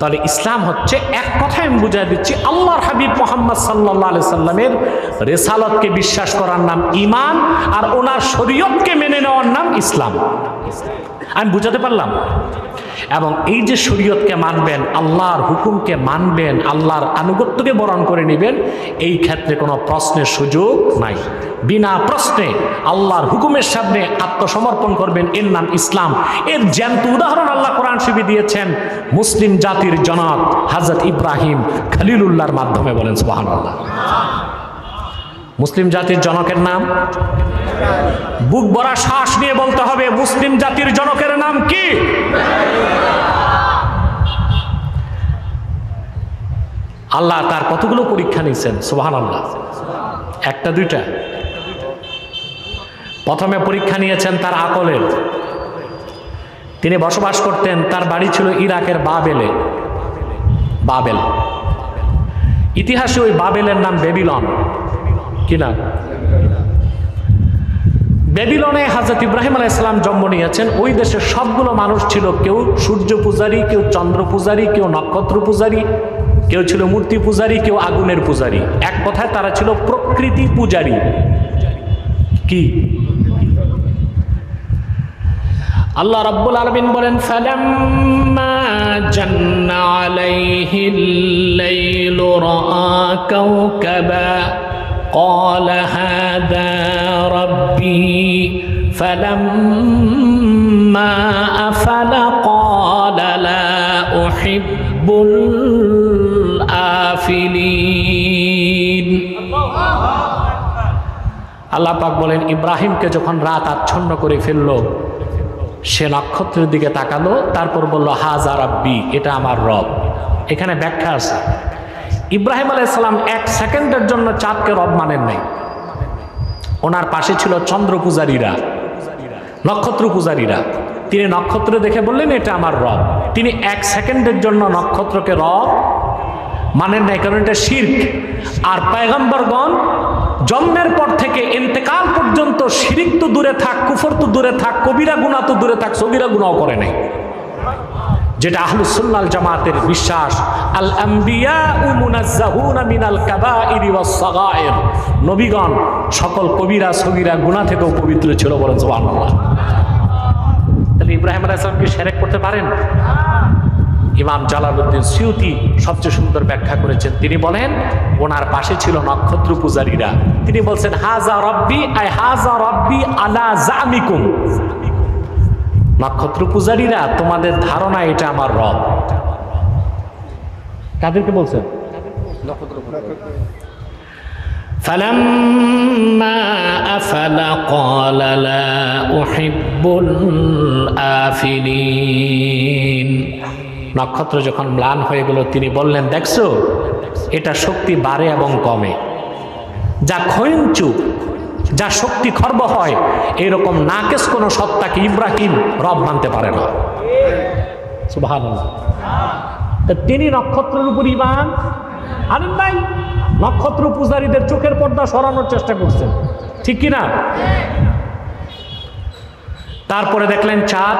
তাহলে ইসলাম হচ্ছে এক কথায় আমি বুঝাই দিচ্ছি, আল্লাহর হাবিব মোহাম্মদ সাল্লাহ আলি সাল্লামের রেসালতকে বিশ্বাস করার নাম ইমান আর ওনার শরীয়তকে মেনে নেওয়ার নাম ইসলাম। আমি বুঝাতে পারলাম? এবং এই যে শরীয়তকে মানবেন, আল্লাহর হুকুমকে মানবেন, আল্লাহর আনুগত্যকে বরণ করে নেবেন, এই ক্ষেত্রে কোনো প্রশ্নের সুযোগ নাই। বিনা প্রশ্নে আল্লাহর হুকুমের সামনে আত্মসমর্পণ করবেন এর নাম ইসলাম। এর জ্যান্ত উদাহরণ আল্লাহ কোরআন শিবি দিয়েছেন। মুসলিম জাতির জনক হাজরত ইব্রাহিম খালিলুল্লাহর মাধ্যমে বলেন সুবাহান আল্লাহ মুসলিম জাতির জনকের নাম? বুক ভরা শ্বাস নিয়ে বলতে হবে, মুসলিম জাতির জনকের নাম কি? আল্লাহ তার কতগুলো পরীক্ষা নিয়েছেন? সুবাহান আল্লাহ একটা, দুইটা। প্রথমে পরীক্ষা নিয়েছেন তার আকলের তিনি বসবাস করতেন, তার বাড়ি ছিল ইরাকের বাবেলে। বাবেল। ইতিহাসে ওই বাবেলের নাম বেবিলন। কি নাম বেবিলনে হাজরত ইব্রাহিম আলাহ ইসলাম জন্ম নিয়েছেন। ওই দেশের সবগুলো মানুষ ছিল কেউ সূর্য পূজারী, কেউ চন্দ্র পূজারী, কেউ নক্ষত্র পূজারী, কেউ ছিল মূর্তি পূজারী, কেউ আগুনের পূজারী। এক কথায় তারা ছিল প্রকৃতি পূজারী। কি? আল্লাহ রাব্বুল আলামিন বলেন, ফালাম্মা জান্না আলাইহিল قال هذا ربي فلما أفل قال لا أحب الآفلين আল্লাহ পাক বলেন ইব্রাহিমকে যখন রাত আচ্ছন্ন করে ফেললো সে নক্ষত্রের দিকে তাকালো তারপর বলল হাজা রাব্বি এটা আমার রব এখানে ব্যাখ্যা আছে ইব্রাহিম আলাইসালাম এক সেকেন্ডের জন্য চাঁদকে রব মানেন নাই। ওনার পাশে ছিল চন্দ্র পূজারীরা, নক্ষত্র পূজারীরা। তিনি নক্ষত্র দেখে বললেন, এটা আমার রব। তিনি এক সেকেন্ডের জন্য নক্ষত্রকে রব মানেন নাই, কারণ এটা শির্ক। আর পায়গম্বরগণ, জন্মের পর থেকে ইন্তেকাল পর্যন্ত শিরিক তো দূরে থাক, কুফর তো দূরে থাক, কবিরা গুণা তো দূরে থাক সবিরা গুণাও করে নাই। যেটা আহলুসুন্নাল জামাতের বিশ্বাস, আল মিনাল নবীগণ, সকল কবিরা, সগীরা গুনাহ থেকেও পবিত্র ছিল বলেন সুবহানাল্লাহ। তাহলে ইব্রাহিম আলাইহিস সালাম কি শিরক করতে পারেন? ইমাম জালালউদ্দিন সিউতি সবচেয়ে সুন্দর ব্যাখ্যা করেছেন। তিনি বলেন, ওনার পাশে ছিল নক্ষত্র পূজারীরা। তিনি বলছেন হাজা রব্বি আই হাজা রব্বি আলা জামিকুম। নক্ষত্র পূজারীরা তোমাদের ধারণা এটা আমার রব কাদেরকে বলছেন فلما أفل قال لا أحب الآفلين নক্ষত্র যখন ম্লান হয়ে গেল তিনি বললেন দেখছো এটা শক্তি বাড়ে এবং কমে যা ক্ষয়ঞ্চুক যা শক্তি খর্ব হয় এরকম নাকেশ কোনো সত্তাকে ইব্রাহিম রব মানতে পারে না সুবহানাল্লাহ তা তিনি নক্ষত্রের উপর ইমান আনেন নাই নক্ষত্র পূজারীদের চোখের পর্দা সরানোর চেষ্টা করছেন ঠিক কি না তারপরে দেখলেন চাঁদ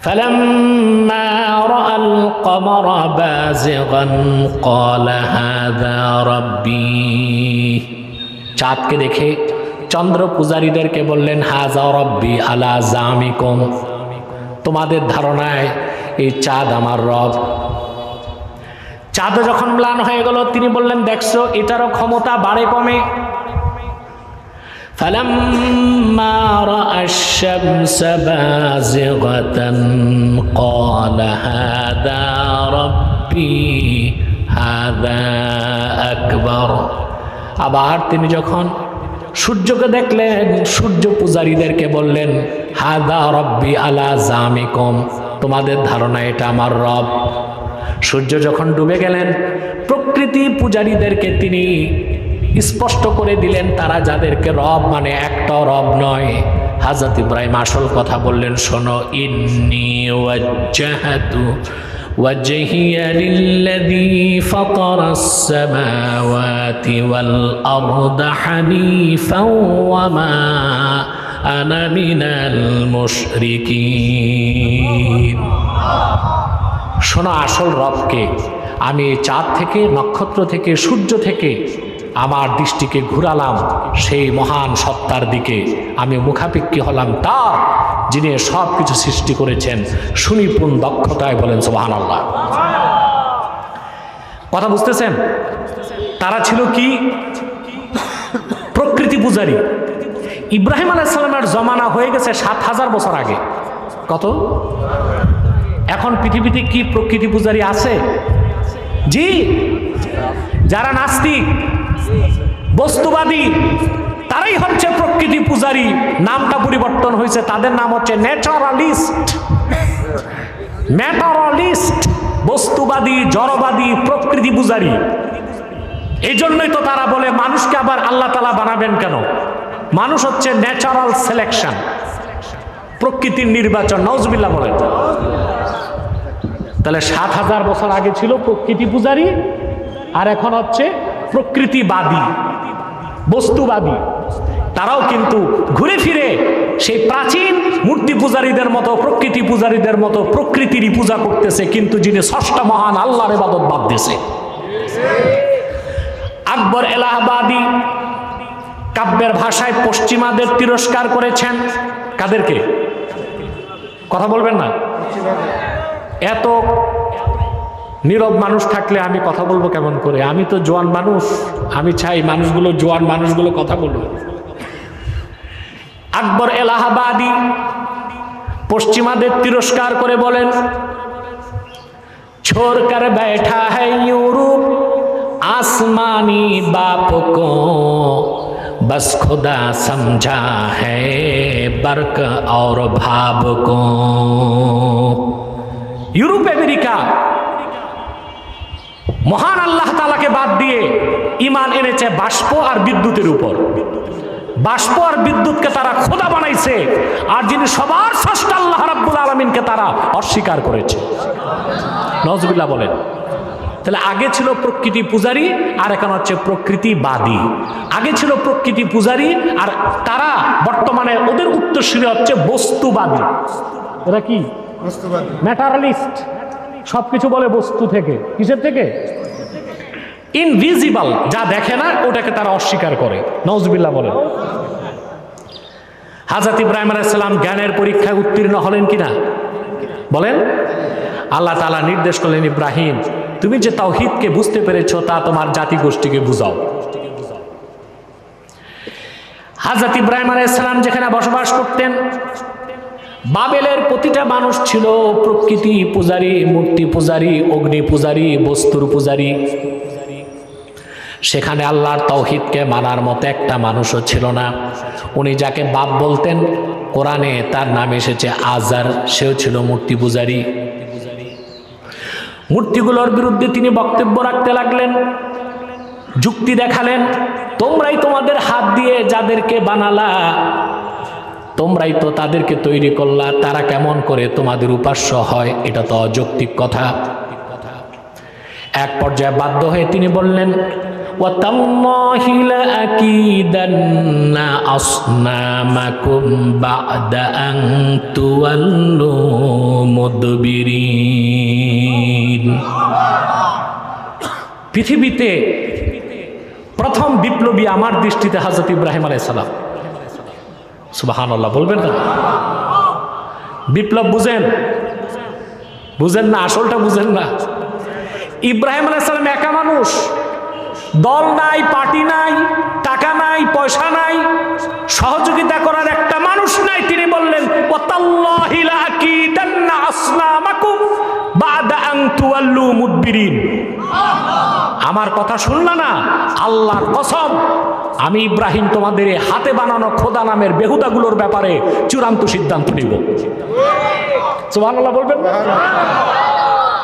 فلما راى القمر بازغا قال هذا ربي চাঁদকে দেখে চন্দ্র পূজারীদেরকে বললেন হাজা রব্বি আলা জামিকুম তোমাদের ধারণায় এই চাঁদ আমার রব চাঁদ যখন ম্লান হয়ে গেল তিনি বললেন দেখছো এটারও ক্ষমতা বাড়ে কমে فلما راى الشمس بازغه قال هذا ربي هذا اكبر আবার তিনি যখন সূর্যকে দেখলেন, সূর্য পূজারীদেরকে বললেন, হাদা রব্বি আলা জামিকম, তোমাদের ধারণা এটা আমার রব। সূর্য যখন ডুবে গেলেন, প্রকৃতি পূজারীদেরকে তিনি স্পষ্ট করে দিলেন, তারা যাদেরকে রব মানে একটা রব নয়। হাজরত ইব্রাহিম আসল কথা বললেন, শোনো, ইন্নি وجهي للذي فطر السماوات والأرض حنيفا وما أنا من المشركين শোনো আসল রবকে আমি এই চাঁদ থেকে নক্ষত্র থেকে সূর্য থেকে আমার দৃষ্টিকে ঘুরালাম সেই মহান সত্তার দিকে আমি মুখাপেক্ষি হলাম তার যিনি সব কিছু সৃষ্টি করেছেন, সুনিপুণ দক্ষতায় বলেন সোহান আল্লাহ কথা বুঝতেছেন? তারা ছিল কি? প্রকৃতি পূজারী। ইব্রাহিম আলাইসাল্লামের জমানা হয়ে গেছে সাত হাজার বছর আগে। কত? এখন পৃথিবীতে কি প্রকৃতি পূজারী আছে? জি, যারা নাস্তিক, বস্তুবাদী তারাই হচ্ছে প্রকৃতি পূজারী। নামটা পরিবর্তন হয়েছে, তাদের নাম হচ্ছে ন্যাচারালিস্ট। ম্যাটারালিস্ট বস্তুবাদী, জড়বাদী, প্রকৃতি পূজারী। এই জন্যই তো তারা বলে, মানুষকে আবার আল্লাহ তালা বানাবেন কেন? মানুষ হচ্ছে ন্যাচারাল সিলেকশন। প্রকৃতির নির্বাচন নজবিল্লা বলেন। তাহলে সাত হাজার বছর আগে ছিল প্রকৃতি পূজারী, আর এখন হচ্ছে প্রকৃতিবাদী। বস্তুবাদী। তারাও কিন্তু ঘুরে ফিরে সেই প্রাচীন মূর্তি পূজারীদের মতো, প্রকৃতি পূজারীদের মতো প্রকৃতিরই পূজা করতেছে, কিন্তু যিনি ষষ্ঠ মহান আল্লাহর এবাদত বাদ দিয়েছে। আকবর এলাহাবাদী কাব্যের ভাষায় পশ্চিমাদের তিরস্কার করেছেন। কাদেরকে? কথা বলবেন না? এত নীরব মানুষ থাকলে আমি কথা বলব কেমন করে? আমি তো জোয়ান মানুষ, আমি চাই মানুষগুলো, জোয়ান মানুষগুলো কথা বলবে আকবর এলাহাবাদী পশ্চিমাদের তিরস্কার করে বলেন छोड़ कर बैठा है यूरोप आसमानी बाप को बस खुदा समझा है बर्क और भाव को ইউরোপ আমেরিকা মহান আল্লাহ তালাকে বাদ দিয়ে ইমান এনেছে বাষ্প আর বিদ্যুতের উপর বাষ্প আর বিদ্যুৎকে তারা খোদা বানাইছে আর যিনি সবার ষষ্ঠ আল্লাহ রাব্বুল আলমিনকে তারা অস্বীকার করেছে। নজবিল্লা বলেন তাহলে আগে ছিল প্রকৃতি পূজারী আর এখন হচ্ছে প্রকৃতিবাদী। আগে ছিল প্রকৃতি পূজারী আর তারা বর্তমানে ওদের উত্তরসূরি হচ্ছে বস্তুবাদী। এরা কি? বস্তুবাদী। ম্যাটারালিস্ট। সব কিছু বলে বস্তু থেকে। কিসের থেকে? ইনভিজিবল যা দেখে না, ওটাকে তারা অস্বীকার করে। নজবিল্লা বলেন। হাজাত ইব্রাহিম আলাইসাল্লাম জ্ঞানের পরীক্ষায় উত্তীর্ণ হলেন কিনা? বলেন, আল্লাহ তালা নির্দেশ করলেন, ইব্রাহিম, তুমি যে তাওহিদকে বুঝতে পেরেছ, তা তোমার জাতি গোষ্ঠীকে বুঝাও। হাজরত ইব্রাহিম আলাইসাল্লাম যেখানে বসবাস করতেন, বাবেলের প্রতিটা মানুষ ছিল প্রকৃতি পূজারী, মূর্তি পূজারী, অগ্নি পূজারী, বস্তুর পূজারী। সেখানে আল্লাহর তৌহিদকে মানার মতো একটা মানুষও ছিল না। উনি যাকে বাপ বলতেন, কোরআনে তার নাম এসেছে আজার সেও ছিল মূর্তি পূজারী। মূর্তিগুলোর বিরুদ্ধে তিনি বক্তব্য রাখতে লাগলেন, যুক্তি দেখালেন, তোমরাই তোমাদের হাত দিয়ে যাদেরকে বানালা, তোমরাই তো তাদেরকে তৈরি করলা, তারা কেমন করে তোমাদের উপাস্য হয়, এটা তো অযৌক্তিক কথা। এক পর্যায়ে বাধ্য হয়ে তিনি বললেন وَتَاللَّهِ لَأَكِيدَنَّ أَصْنَامَكُمْ بَعْدَ أَن تُوَلُّوا مُدْبِرِينَ পৃথিবীতে প্রথম বিপ্লবী আমার দৃষ্টিতে হাজরত ইব্রাহিম আলাইসালাম সুবাহান আল্লাহ বলবেন না বিপ্লব বুঝেন বুঝেন না আসলটা বুঝেন না ইব্রাহিম আলাইসালাম একা মানুষ দল নাই, পার্টি নাই, টাকা নাই, পয়সা নাই, সহযোগিতা করার একটা মানুষ নাই, তিনি বললেন, "ওয়াতাল্লাহি লাআকিদান্না আসনামাকুম বাদা আন তুওয়াল্লু মুদবিরিন। আমার কথা শুনলা না? আল্লাহর কসম, আমি ইব্রাহিম তোমাদের হাতে বানানো খোদা নামের বেহুদাগুলোর ব্যাপারে চূড়ান্ত সিদ্ধান্ত নিব। সুবহানাল্লাহ বলবেন?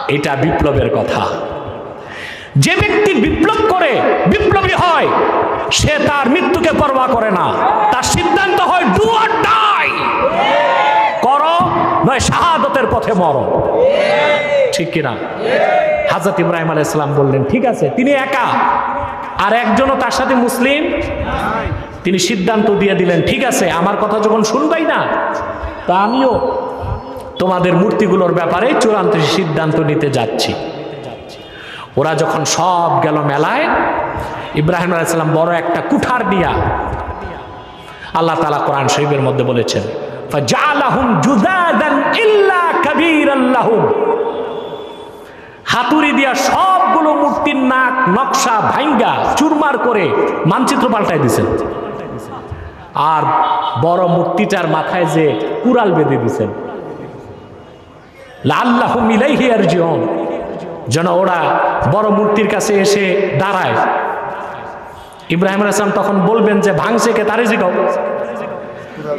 এটা বিপ্লবের কথা। যে ব্যক্তি বিপ্লব করে, বিপ্লবী হয়, সে তার মৃত্যুকে পরোয়া করে না। তার সিদ্ধান্ত হয় ডু আর ডাই করো, নয়, শাহাদতের পথে মরো। ঠিক কিনা? হাজরত ইব্রাহিম আলাইহিস সালাম বললেন, ঠিক আছে, তিনি একা। আর একজনও তার সাথে মুসলিম? তিনি সিদ্ধান্ত দিয়ে দিলেন, ঠিক আছে, আমার কথা যখন শুনবাই না, তা আমিও তোমাদের মূর্তিগুলোর ব্যাপারে চূড়ান্ত সিদ্ধান্ত নিতে যাচ্ছি। ওরা যখন সব গেল মেলায়, ইব্রাহিম আলাইসাল্লাম বড় একটা কুঠার দিয়া আল্লাহ তালা কোরআন শরীফের মধ্যে বলেছেন হাতুড়ি দিয়া সবগুলো মূর্তির নাক, নকশা ভাইঙ্গা, চুরমার করে মানচিত্র পাল্টাই দিছেন। আর বড় মূর্তিটার মাথায় যে কুড়াল বেঁধে দিছেন। লাল্লাহ মিলাই হিয়ার জিয়ন যেন ওরা বড় মূর্তির কাছে এসে দাঁড়ায়। ইব্রাহিম আসলাম তখন বলবেন যে, ভাঙছে কে? তারে জিগাও।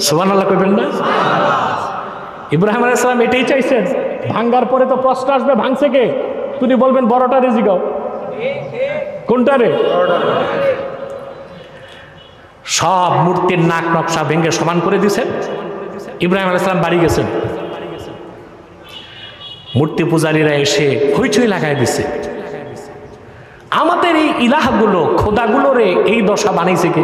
সুবান আল্লাহ কইবেন না? ইব্রাহিম আলাইসালাম এটাই চাইছেন, ভাঙ্গার পরে তো প্রশ্ন আসবে, ভাঙছে কে? তুমি বলবেন বড়টা রে জিগাও। কোনটা রে সব মূর্তির নাক নকশা ভেঙে সমান করে দিছেন ইব্রাহিম আলাইসালাম বাড়ি গেছেন। মূর্তি পূজারীরা এসে হইচই লাগাই দিছে আমাদের এই ইলাহাগুলো খোদাগুলোরে এই দশা বানাইছে কে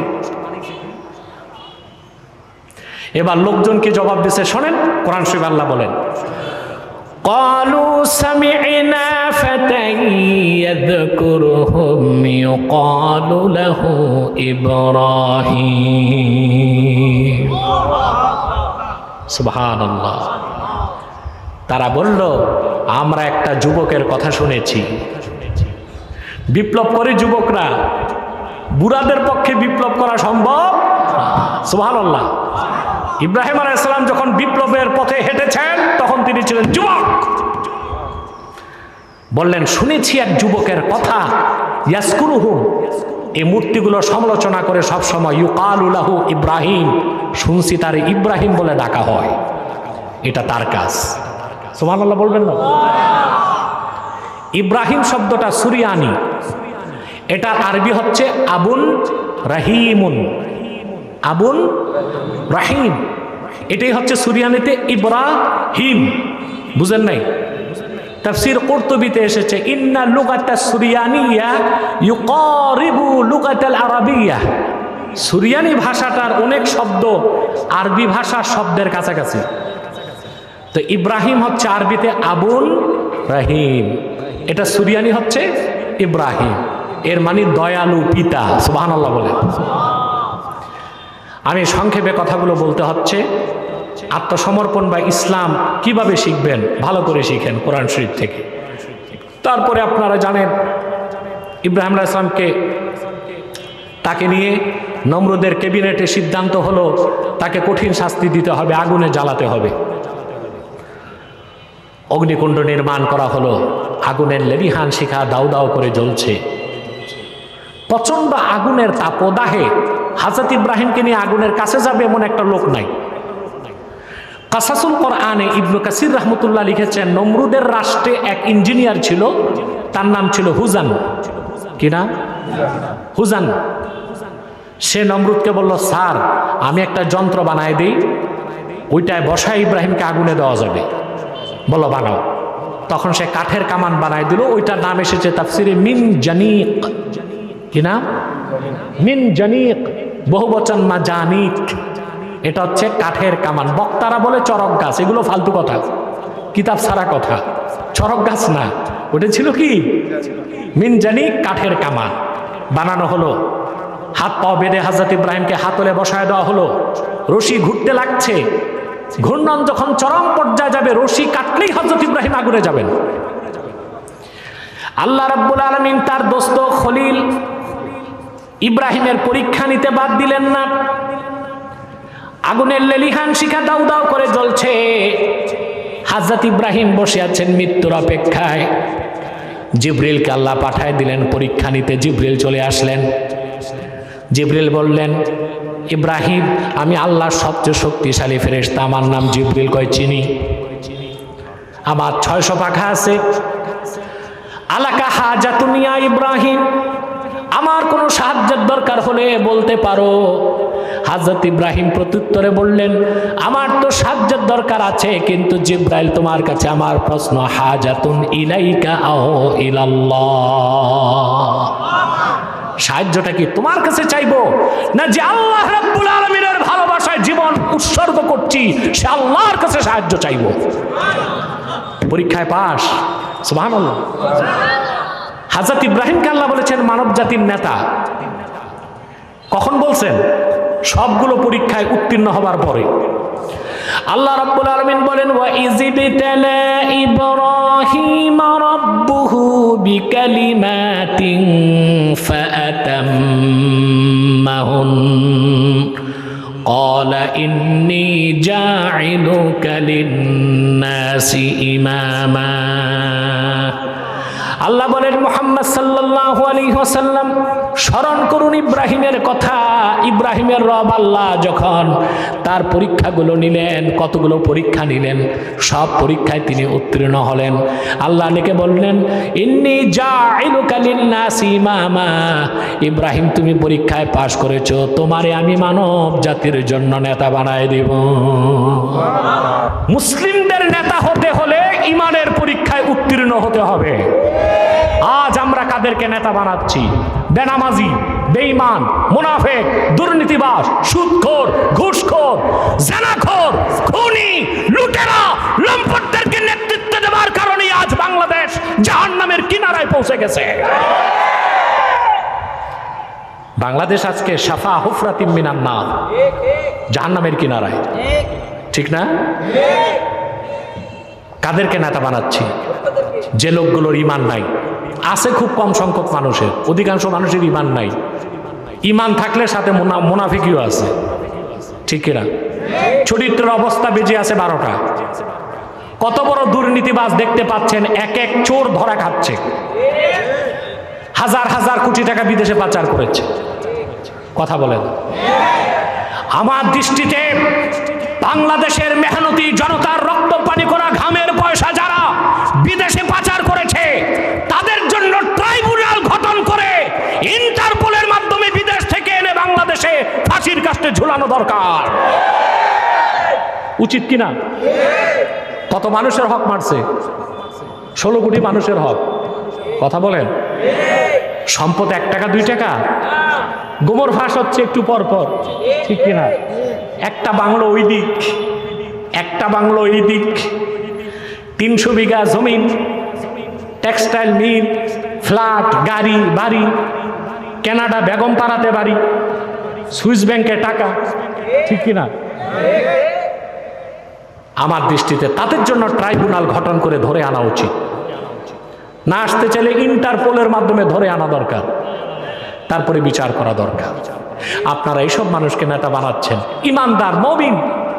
এবার লোকজনকে জবাব দিছে শোনেন কোরআন শরীফ আল্লাহ বলেন قالوا سمعنا فتى يذكرهم يقال له إبراهيم سبحان الله তারা বলল, আমরা একটা যুবকের কথা শুনেছি। বিপ্লব করে যুবকরা, বুড়াদের পক্ষে বিপ্লব করা সম্ভব সুহান আল্লাহ ইব্রাহিম আলাইসালাম যখন বিপ্লবের পথে হেঁটেছেন, তখন তিনি ছিলেন যুবক। বললেন, শুনেছি এক যুবকের কথা ইয়াসকুরুহুম এই মূর্তিগুলো সমালোচনা করে সবসময় ইউকালুলাহু ইব্রাহিম, শুনছি তার ইব্রাহিম বলে ডাকা হয়। এটা তার কাজ। সোমান আল্লাহ বলবেন না? ইব্রাহিম শব্দটা সুরিয়ানি। এটা আরবি হচ্ছে আবুন রাহিমুন। আবুন রাহিম। এটাই হচ্ছে সুরিয়ানিতে ইব্রাহিম। বুঝেন নাই? তাফসির কর্তবিতে এসেছে, ইন্না লুগাতা সুরিয়ানিয়া ইউকারিবু লুগাতাল আরাবিয়া। সুরিয়ানি ভাষাটার অনেক শব্দ আরবি ভাষার শব্দের কাছাকাছি। তো ইব্রাহিম হচ্ছে আরবিতে আবুল রাহিম। এটা সুরিয়ানি হচ্ছে ইব্রাহিম। এর মানে দয়ালু পিতা সুবাহ বলে। আমি সংক্ষেপে কথাগুলো বলতে হচ্ছে, আত্মসমর্পণ বা ইসলাম কীভাবে শিখবেন? ভালো করে শিখেন কোরআন শরীফ থেকে। তারপরে আপনারা জানেন, ইব্রাহিম ইসলামকে তাকে নিয়ে নমরুদের ক্যাবিনেটে সিদ্ধান্ত হলো, তাকে কঠিন শাস্তি দিতে হবে, আগুনে জ্বালাতে হবে। অগ্নিকুণ্ড নির্মাণ করা হলো। আগুনের লেলিহান শিখা দাউ দাউ করে জ্বলছে। প্রচণ্ড আগুনের তাপদাহে হাজরত ইব্রাহিমকে নিয়ে আগুনের কাছে যাবে এমন একটা লোক নাই। কাসাসুল কোরআনে ইবনু কাসির রহমতুল্লাহ লিখেছেন, নমরুদের রাষ্ট্রে এক ইঞ্জিনিয়ার ছিল, তার নাম ছিল হুজান। কি না হুজান। সে নমরুদকে বলল, স্যার, আমি একটা যন্ত্র বানাই দিই, ওইটায় বসায় ইব্রাহিমকে আগুনে দেওয়া যাবে। বলো বানাও। তখন সে কাঠের কামান বানাই দিল ওইটার নাম এসেছে তাফসিরে মিন জানিক। কি নাম? মিন জানিক বহু বচন মা জানিক। এটা হচ্ছে কাঠের কামান। বক্তারা বলে চরক গাছ, এগুলো ফালতু কথা। কিতাব সারা কথা। চরক গাছ না। ওটা ছিল কি? মিন জানিক কাঠের কামান। বানানো হলো। হাত পাও বেঁধে হাজরত ইব্রাহিমকে হাতলে বসায় দেওয়া হলো। রশি ঘুরতে লাগছে। ঘূর্ণন যখন চরম পর্যায়ে যাবে, রশি কাটলেই হজরত ইব্রাহিম আগুনে যাবেন। আল্লাহ রাব্বুল আলমিন তার দোস্ত খলিল ইব্রাহিমের পরীক্ষা নিতে বাদ দিলেন না। আগুনের লেলিহান শিখা দাউ দাউ করে জ্বলছে। হাজরত ইব্রাহিম বসে আছেন মৃত্যুর অপেক্ষায়। জিব্রিলকে আল্লাহ পাঠায় দিলেন পরীক্ষা নিতে। জিব্রিল চলে আসলেন। জিব্রিল বললেন ইব্রাহিম, আমি আল্লাহর সবচেয়ে শক্তিশালী ফেরেশতা। আমার নাম জিব্রিল কয়, চিনি? আমার ছয়শো পাখা আছে। আলাকা হাজাতুনিয়া ইব্রাহিম। আমার কোনো সাহায্যের দরকার হলে বলতে পারো। হাজরত ইব্রাহিম প্রত্যুত্তরে বললেন, আমার তো সাহায্যের দরকার আছে, কিন্তু জিব্রাইল তোমার কাছে আমার প্রশ্ন, হাজাতুন ইলাইকা আও ইলাল্লাহ। সাহায্যটা কি তোমার কাছে চাইব? না যে আল্লাহ রাব্বুল আলামিনের ভালোবাসা ভাষায় জীবন উৎসর্গ করছি, সে আল্লাহর কাছে সাহায্য চাইব। পরীক্ষায় পাস সুবহানাল্লাহ। হাজরত ইব্রাহিমকে আল্লাহ বলেছেন, মানব জাতির নেতা। কখন বলছেন? সবগুলো পরীক্ষায় উত্তীর্ণ হবার পরে। আল্লাহ রাব্বুল আলামিন বলেন, ওয়া ইযিবতালা ইব্রাহিম রাব্বুহু বিকালিমাতিন ফাআতাম্মাহুন قال إني جاعلك للناس إماما আল্লাহ বলেন মোহাম্মদ স্মরণ করুন ইব্রাহিমের কথা। ইব্রাহিমের রব আল্লাহ যখন তার পরীক্ষাগুলো নিলেন, কতগুলো পরীক্ষা নিলেন, সব পরীক্ষায় তিনি উত্তীর্ণ হলেন। আল্লাহ ডেকে বললেন, ইন্নি ইমামা ইব্রাহিম, তুমি পরীক্ষায় পাশ করেছ, তোমারে আমি মানব জাতির জন্য নেতা বানায় দেব। মুসলিমদের নেতা হতে হলে ইমানের পরীক্ষায় উত্তীর্ণ হতে হবে। আজ আমরা কাদেরকে নেতা বানাচ্ছি? বেনামাজি, বেঈমান, মুনাফেক দুর্নীতিবাস সুদখোর, ঘুষখোর, জেনাখোর, খুনি, লুটেরা, লম্পটদেরকে নেতৃত্ব দেওয়ার কারণে আজ বাংলাদেশ জাহান্নামের কিনারায় পৌঁছে গেছে। বাংলাদেশ আজকে সাফা হুফরাতিম মিনান না জাহান্নামের কিনারায়। ঠিক না? কাদেরকে নেতা বানাচ্ছি? যে লোকগুলোর ইমান নাই আছে খুব কম সংখ্যক মানুষের। অধিকাংশ মানুষের ইমান নাই। ইমান থাকলে সাথে মোনাফিকিও আছে। ঠিক কিনা? চরিত্রের অবস্থা বেজে আছে বারোটা। কত বড় দুর্নীতিবাজ দেখতে পাচ্ছেন, এক এক চোর ধরা খাচ্ছে। হাজার হাজার কোটি টাকা বিদেশে পাচার করেছে। কথা বলেন। আমার দৃষ্টিতে বাংলাদেশের মেহনতি জনতার রক্ত পানি করা ঘামের কাস্টে ঝুলানো দরকার। উচিত কিনা? কত মানুষের হক মারছে? ষোলো কোটি মানুষের হক। কথা বলেন? সম্পদ এক টাকা, দুই টাকা? গোমর ফাঁস হচ্ছে একটু পর পর। ঠিক কিনা? একটা বাংলো ওই দিক, একটা বাংলো এই দিক। তিনশো বিঘা জমিন, টেক্সটাইল মিল, ফ্ল্যাট, গাড়ি, বাড়ি, কেনাডা বেগম পাড়াতে বাড়ি। সুইস ব্যাংকে টাকা, ঠিক কিনা? আমার দৃষ্টিতে তাদের জন্য ট্রাইব্যুনাল গঠন করে ধরে আনা উচিত। না আসতে চাইলে ইন্টারপোলের মাধ্যমে ধরে আনা দরকার। তারপরে বিচার করা দরকার। আপনারা এইসব মানুষকে নেতা বানাচ্ছেন। ইমানদার মবিন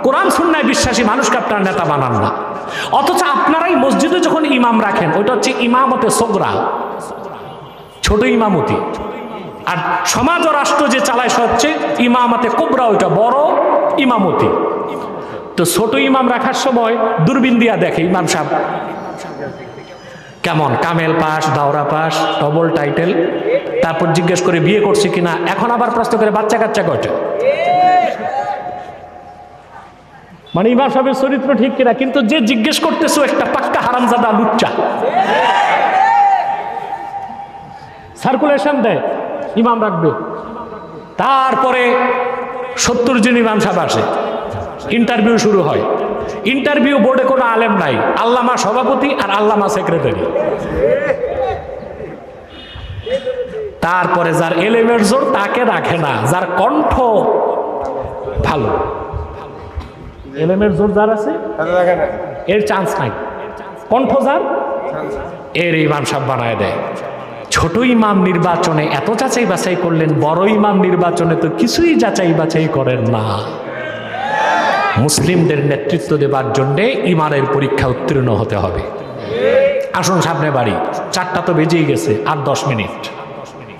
কোরআন সুন্নায় বিশ্বাসী মানুষকে আপনার নেতা বানান না। অথচ আপনারাই মসজিদে যখন ইমাম রাখেন, ওইটা হচ্ছে ইমামতে সোগরা, ছোট ইমামতি। আর সমাজ ও রাষ্ট্র যে চালায় সে হচ্ছে ইমামতে কোবরা ওইটা বড় ইমামতি। তো ছোট ইমাম রাখার সময় দূরবীন দিয়া দেখে ইমাম সাহেব। কেমন? কামেল পাস, দাওরা পাস ডবল টাইটেল তারপর জিজ্ঞেস করে, বিয়ে করছে কিনা এখন আবার প্রশ্ন করে, বাচ্চা কাচ্চা কয়টা? মানে ইমাম সাহেবের চরিত্র ঠিক কিনা? কিন্তু যে জিজ্ঞেস করতেছো একটা পাক্কা হারামজাদা লুচ্চা। সার্কুলেশন দেয়। ইমাম রাখবে। তারপরে সত্তর জন ইমাম সাহেব আসে। ইন্টারভিউ শুরু হয়। ইন্টারভিউ বোর্ডে কোনো আলেম নাই। আল্লামা সভাপতি আর আল্লামা সেক্রেটারি। তারপরে যার এলেমের জোর তাকে রাখে না। যার কণ্ঠ ভালো। এলেমের জোর যার আছে? এর চান্স নাই। কণ্ঠ যার? এর ইমাম সাহেব বানায় দেয়। ছোট ইমাম নির্বাচনে এত যাচাই বাছাই করলেন, বড় ইমাম নির্বাচনে তো কিছুই যাচাই বাছাই করেন না। মুসলিমদের নেতৃত্ব দেবার জন্যে ইমানের পরীক্ষা উত্তীর্ণ হতে হবে। আসুন সামনে বাড়ি, চারটা তো বেজেই গেছে, আর দশ মিনিট।